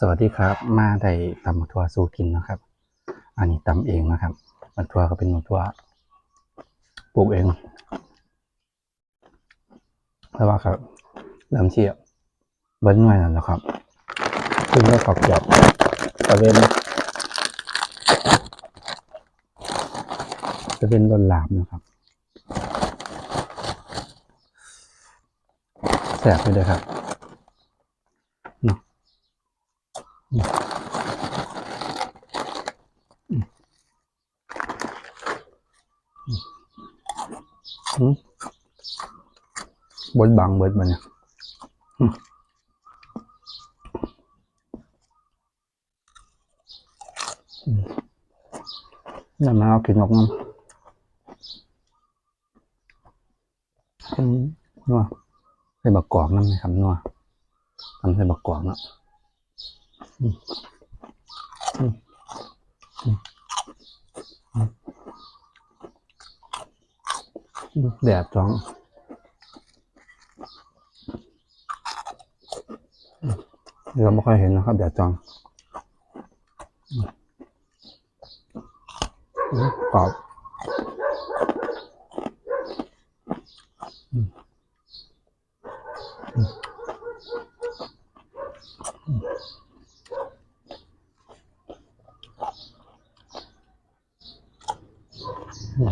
สวัสดีครับ มาได้ตำบักทัวสู้กินนะครับ อันนี้ตำเองนะครับบักทัวก็เป็นบักทัวปลูกเองแต่ว่าครับเริ่มเชียบเบิ้ลหน่วยแล้วนะครับขึ้นได้ขอบเกียบตะเวนตะเวนบนหลามนะครับแสบไปเลยครับ บดบังเบิดมันเนี่ยอืมอืมนี่มาเอากินนกน้ำอืมนัวใส่บักกอกน้ำไหมครับนัวทำใส่บักกอกเนาะอืมอืมอืมอืม แดดจ้องเราไม่ค่อยเห็นนะครับแดดจองอืมอืมกรอบอื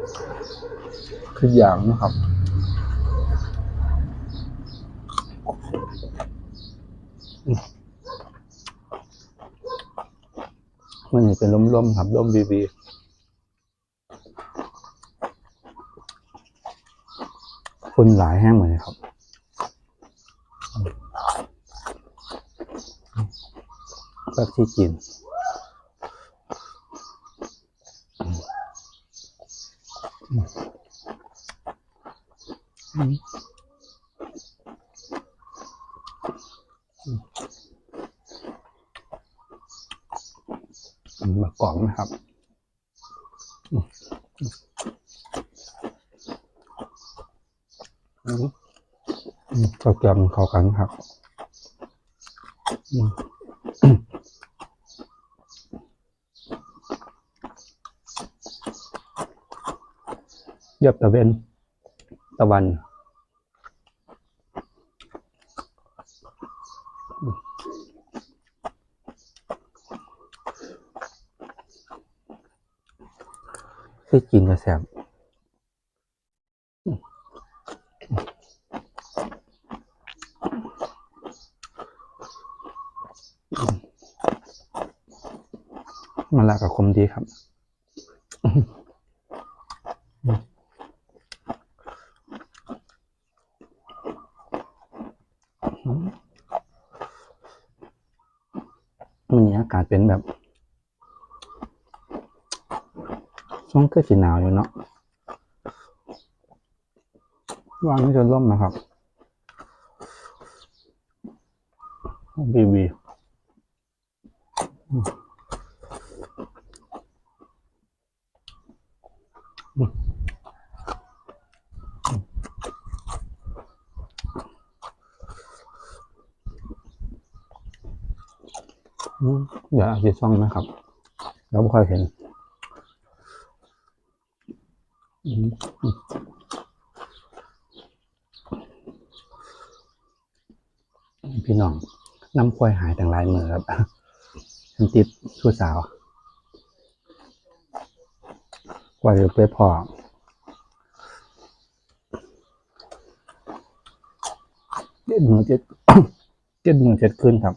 มอืมอืมอืมคืออย่างนะครับมันเป็นร่มๆครับร่มบีบีคนหลายแห้งเหมือนครับแบบที่กินอื มากรองนะครับอืมอืมอืมข้าวเกรียมเข้ากันครับอืมเห ยียบตะเวนตะวันที่กินจะแสบมันละกับคมดีครับ มันนี้อากาศเป็นแบบช่วงก็สีหนาวอยู่เนาะวางไม่จนร่มนะครับบีบีอืมอืมอืม เดี๋ยวอาจจะช่องนะครับเราไม่ค่อยเห็นพี่น้องน้ำควายหายต่างหลายมือครับฉันติดชู้สาว กว่าจะไปพอเจ็ดมือเจ็ดเจ็ดมือเจ็ดคืนครับ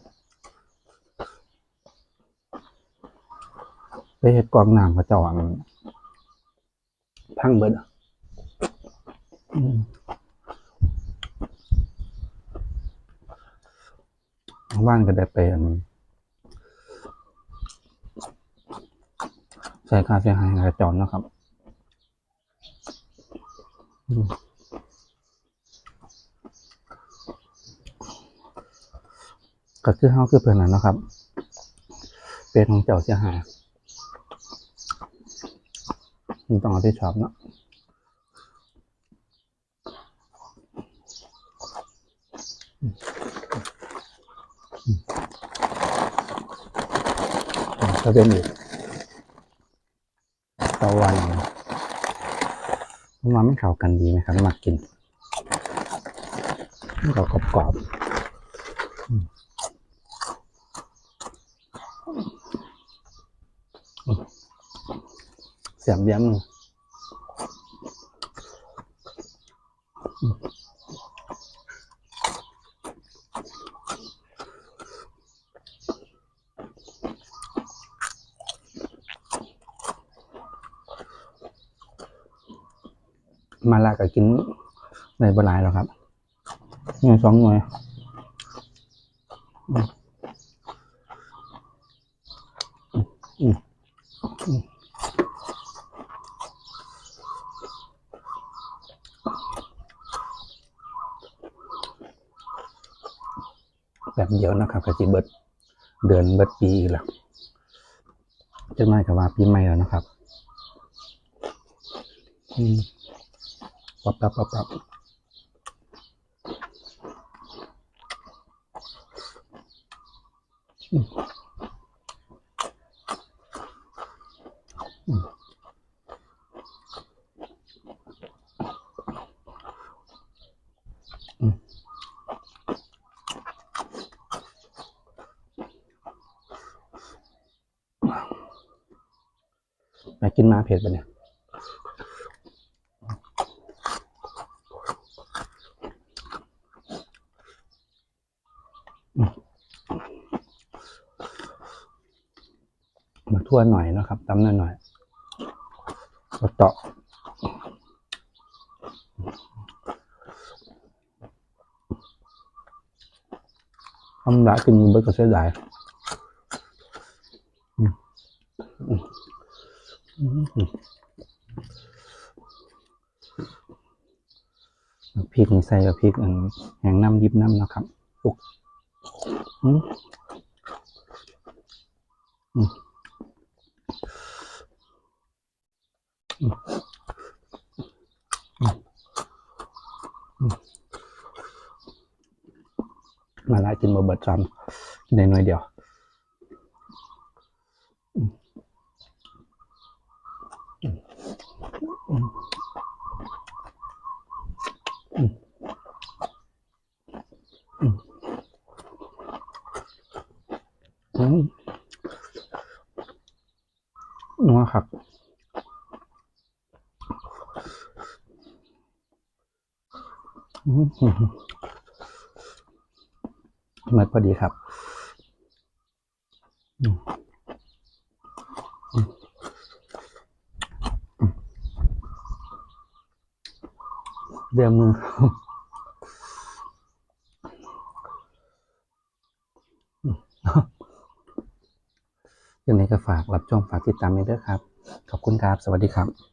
ไป เห็ดกรองน้ำกระจอะมันพังเบิดว่านก็ได้ไปอันใส่ค่าเสียหายกระจรนะครับก็คือเฮาคือเพื่อนนั้นนะครับ เป็นของเจ้าเสียหาย มันต้องเอาที่ชอบเนาะก็เป็นอีกตะวันมันไม่เข้ากันดีไหมครับมากินเรากรอบๆ เสียบเดียมหนึ่งมาลาก็กินในบหลายแล้วครับหน่วยสองหน่วยอืมอืมอืม แบบเดียวนะครับกะจีเบิดเดือนเบิดปีอีกแล้วจะน้อยกับว่าปีใหม่แล้วนะครับอืมปับปับปับปับอืม ไปกินมาเผ็ดปะเนี่ยมาทั่วหน่อยนะครับตำหน่อยหน่อยก็เจาะทำละกินมือเบิดก็เสียดายอืมอืม พริกนี่ใส่กับพริกอันแหงน้ำดิบน้ำนะครับอุกอืมอืมมาละกินบะเบิดจำกินได้หน่อยเดียวอืมอืมอืมอืมอืม นัวครับอืมอืมหมดพอดีครับอืมอืมอืม เดี๋ยวมือยังไงก็ฝากรับชมฝากติดตามด้วยครับ ขอบคุณครับ สวัสดีครับ